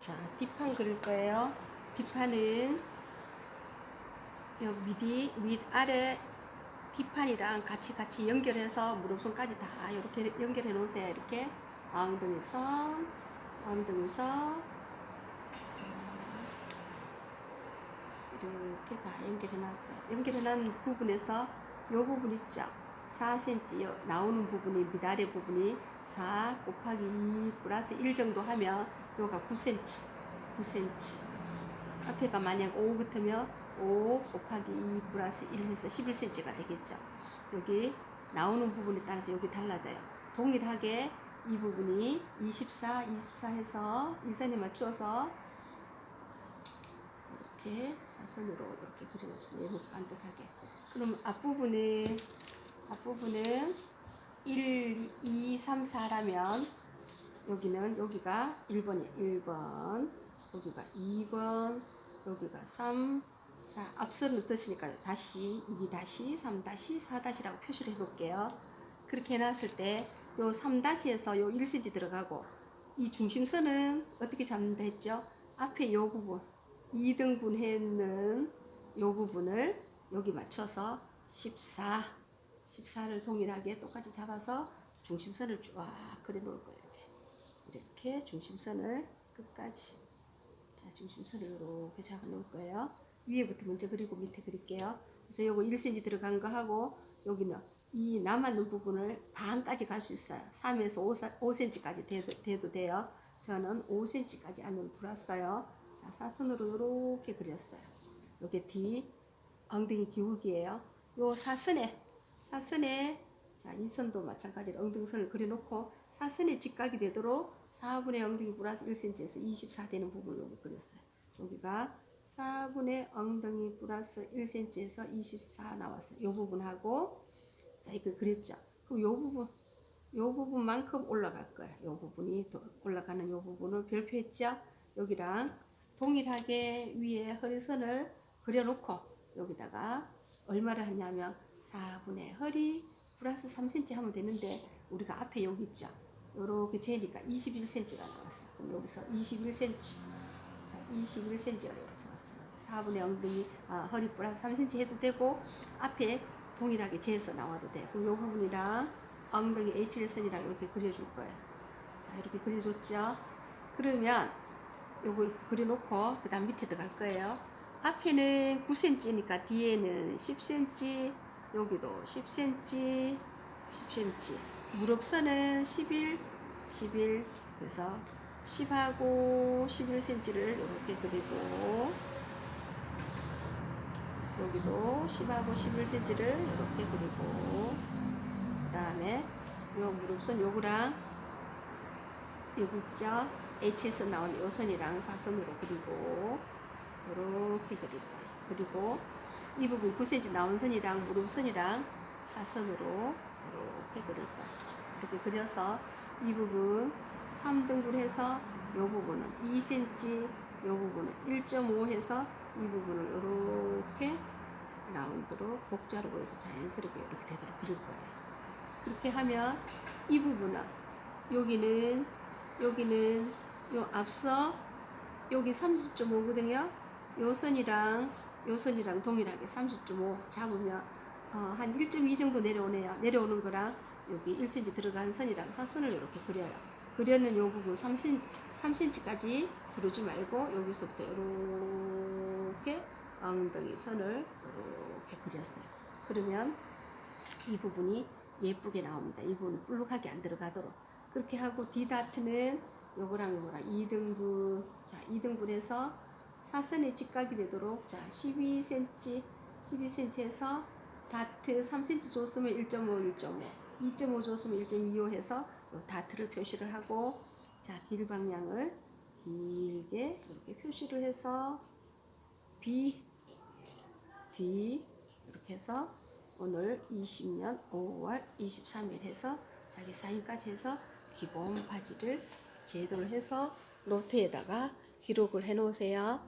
자, 뒷판 그릴 거예요. 뒷판은 요 밑이 윗 아래 뒷판이랑 같이 같이 연결해서 무릎선까지 다 이렇게 연결해 놓으세요. 이렇게 엉덩이선, 엉덩이선 이렇게 다 연결해 놨어요. 연결해 놓은 부분에서 요 부분 있죠. 4cm 요 나오는 부분이 밑아래 부분이 4 곱하기 2 플러스 1 정도 하면 요가 9cm 9cm 앞에가 만약 5 같으면 5 곱하기 2 플러스 1 해서 11cm가 되겠죠. 여기 나오는 부분에 따라서 여기 달라져요. 동일하게 이 부분이 24, 24 해서 일선에 맞추어서 이렇게 사선으로 이렇게 그려놓습니다. 반듯하게. 그럼 앞부분은 앞부분은 1, 2, 3, 4라면 여기는 여기가 1번이에요. 1번 여기가 2번 여기가 3, 4 앞서는 뜻이니까 다시 2 다시 3 다시 4 다시라고 표시를 해볼게요. 그렇게 해놨을 때 요3 다시에서 요 1cm 들어가고 이 중심선은 어떻게 잡는다 했죠? 앞에 요 부분 2등분 했는 요 부분을 여기 맞춰서 14, 14를 동일하게 똑같이 잡아서 중심선을 쫙 그려 놓을 거예요. 이렇게. 이렇게 중심선을 끝까지. 자, 중심선을 이렇게 잡아 놓을 거예요. 위에부터 먼저 그리고 밑에 그릴게요. 그래서 요거 1cm 들어간 거 하고 여기는 이 남았는 부분을 반까지 갈 수 있어요. 3에서 5, 5cm까지 돼도, 돼도 돼요. 저는 5cm까지 안으로 들었어요. 자, 사선으로 이렇게 그렸어요. 요게 뒤 엉덩이 기울기예요. 요 사선에 사선에 자, 이 선도 마찬가지로 엉덩선을 그려놓고 사선에 직각이 되도록 4분의 엉덩이 플러스 1cm에서 24 되는 부분을 그렸어요. 여기가 4분의 엉덩이 플러스 1cm에서 24 나왔어요. 이 부분하고 자 이거 그렸죠. 그럼 이 부분 이 부분만큼 올라갈 거예요. 이 부분이 또 올라가는 이 부분을 별표했죠. 여기랑 동일하게 위에 허리선을 그려놓고 여기다가 얼마를 하냐면 4분의 허리 플러스 3cm 하면 되는데 우리가 앞에 여기 있죠. 요렇게 재니까 21cm가 나왔어요. 그럼 여기서 21cm. 자, 21cm가 이렇게 왔어요. 4분의 엉덩이, 아, 허리 플러스 3cm 해도 되고, 앞에 동일하게 재서 나와도 돼. 그럼 요 부분이랑 엉덩이 H일선이랑 이렇게 그려줄 거예요. 자, 이렇게 그려줬죠. 그러면 이렇게 그려놓고, 그 다음 밑에 들어갈 거예요. 앞에는 9cm니까 뒤에는 10cm, 여기도 10cm, 10cm. 무릎선은 11, 11. 그래서 10하고 11cm를 이렇게 그리고 여기도 10하고 11cm를 이렇게 그리고 그 다음에 요 무릎선 요거랑 여기 있죠? H에서 나온 요 선이랑 사선으로 그리고 이렇게 거예요. 그리고 이 부분 9cm 나온 선이랑 무릎 선이랑 사선으로 이렇게 그릴 거예요. 이렇게 그려서 이 부분 3등분 해서 이 부분은 2cm, 이 부분은 1.5 해서 이 부분을 이렇게 라운드로 복자로 보여서 자연스럽게 이렇게 되도록 그릴 거예요. 그렇게 하면 이 부분은 여기는 여기는 요 앞서 여기 30.5거든요. 요 선이랑 요 선이랑 동일하게 30.5 잡으면 어, 한 1.2 정도 내려오네요. 내려오는 거랑 여기 1cm 들어간 선이랑 사선을 이렇게 그려요. 그려는 요 부분 3cm, 3cm까지 들어오지 말고 여기서부터 이렇게 엉덩이 선을 이렇게 그렸어요. 그러면 이 부분이 예쁘게 나옵니다. 이 부분은 볼록하게 안 들어가도록. 그렇게 하고 디다트는 요거랑 요거랑 2등분, 자, 2등분해서 사선에 직각이 되도록, 자, 12cm, 12cm에서 다트 3cm 줬으면 1.5, 1.5, 2.5 줬으면 1.25 해서 요 다트를 표시를 하고, 자, 길 방향을 길게 이렇게 표시를 해서 B, D 이렇게 해서 오늘 20년 5월 23일 해서 자기 사인까지 해서 기본 바지를 제도를 해서 노트에다가 기록을 해 놓으세요.